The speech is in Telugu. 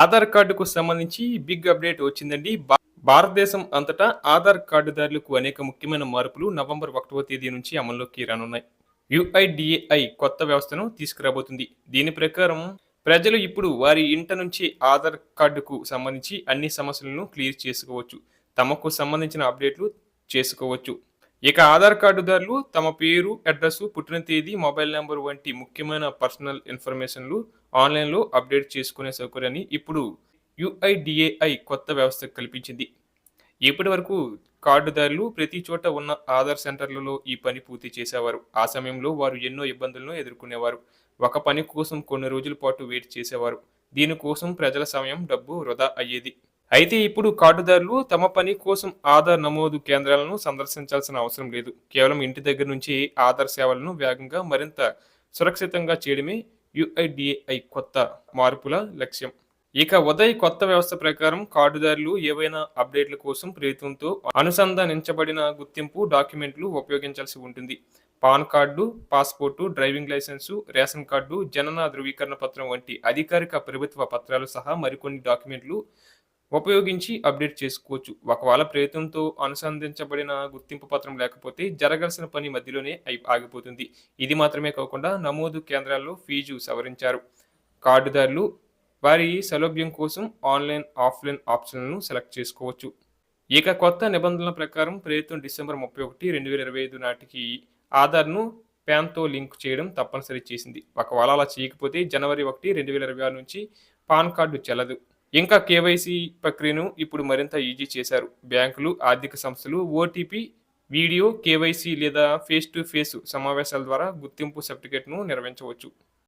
ఆధార్ కార్డుకు సంబంధించి బిగ్ అప్డేట్ వచ్చిందండి. భా- భారతదేశం అంతటా ఆధార్ కార్డుదారులకు అనేక ముఖ్యమైన మార్పులు నవంబర్ ఒకటవ తేదీ నుంచి అమల్లోకి రానున్నాయి. యుఐడిఏఐ కొత్త వ్యవస్థను తీసుకురాబోతుంది. దీని ప్రకారం ప్రజలు ఇప్పుడు వారి ఇంట నుంచి ఆధార్ కార్డుకు సంబంధించి అన్ని సమస్యలను క్లియర్ చేసుకోవచ్చు. తమకు సంబంధించిన అప్డేట్లు చేసుకోవచ్చు. ఇక ఆధార్ కార్డుదారులు తమ పేరు అడ్రస్ పుట్టిన తేదీ మొబైల్ నెంబర్ వంటి ముఖ్యమైన పర్సనల్ ఇన్ఫర్మేషన్లు ఆన్లైన్లో అప్డేట్ చేసుకునే సౌకర్యాన్ని ఇప్పుడు యుఐడిఏఐ కొత్త వ్యవస్థ కల్పించింది. ఇప్పటి వరకు కార్డుదారులు ప్రతి చోట ఉన్న ఆధార్ సెంటర్లలో ఈ పని పూర్తి చేసేవారు. ఆ సమయంలో వారు ఎన్నో ఇబ్బందులను ఎదుర్కొనేవారు. ఒక పని కోసం కొన్ని రోజుల పాటు వెయిట్ చేసేవారు. దీనికోసం ప్రజల సమయం డబ్బు వృధా అయ్యేది. అయితే ఇప్పుడు కార్డుదారులు తమ పని కోసం ఆధార్ నమోదు కేంద్రాలను సందర్శించాల్సిన అవసరం లేదు. కేవలం ఇంటి దగ్గర నుంచి ఆధార్ సేవలను వేగంగా మరింత సురక్షితంగా చేయడమే యుఐడిఏఐ కొత్త మార్పుల లక్ష్యం. ఇక ఉదయ్ కొత్త వ్యవస్థ ప్రకారం కార్డుదారులు ఏవైనా అప్డేట్ల కోసం ప్రభుత్వంతో అనుసంధానించబడిన గుర్తింపు డాక్యుమెంట్లు ఉపయోగించాల్సి ఉంటుంది. PAN card passport driving licence ration card జనన ధృవీకరణ పత్రం వంటి అధికారిక ప్రభుత్వ పత్రాలు సహా మరికొన్ని డాక్యుమెంట్లు ఉపయోగించి అప్డేట్ చేసుకోవచ్చు. ఒకవేళ ప్రయత్నంతో అనుసంధించబడిన గుర్తింపు పత్రం లేకపోతే జరగాల్సిన పని మధ్యలోనే అయి ఆగిపోతుంది. ఇది మాత్రమే కాకుండా నమోదు కేంద్రాల్లో ఫీజు సవరించారు. కార్డుదారులు వారి సౌలభ్యం కోసం ఆన్లైన్ ఆఫ్లైన్ ఆప్షన్లను సెలెక్ట్ చేసుకోవచ్చు. ఇక కొత్త నిబంధనల ప్రకారం ప్రయత్నం డిసెంబర్ ముప్పై ఒకటి రెండు వేల ఇరవై ఐదు నాటికి ఆధార్ను ప్యాన్తో లింక్ చేయడం తప్పనిసరి చేసింది. ఒకవేళ అలా చేయకపోతే జనవరి ఒకటి రెండు వేల ఇరవై ఆరు నుంచి పాన్ కార్డు చెల్లదు. ఇంకా కేవైసీ ప్రక్రియను ఇప్పుడు మరింత ఈజీ చేశారు. బ్యాంకులు ఆర్థిక సంస్థలు ఓటీపీ వీడియో కేవైసీ లేదా ఫేస్ టు ఫేస్ సమావేశాల ద్వారా గుర్తింపు సర్టిఫికేట్ను నిర్వహించవచ్చు.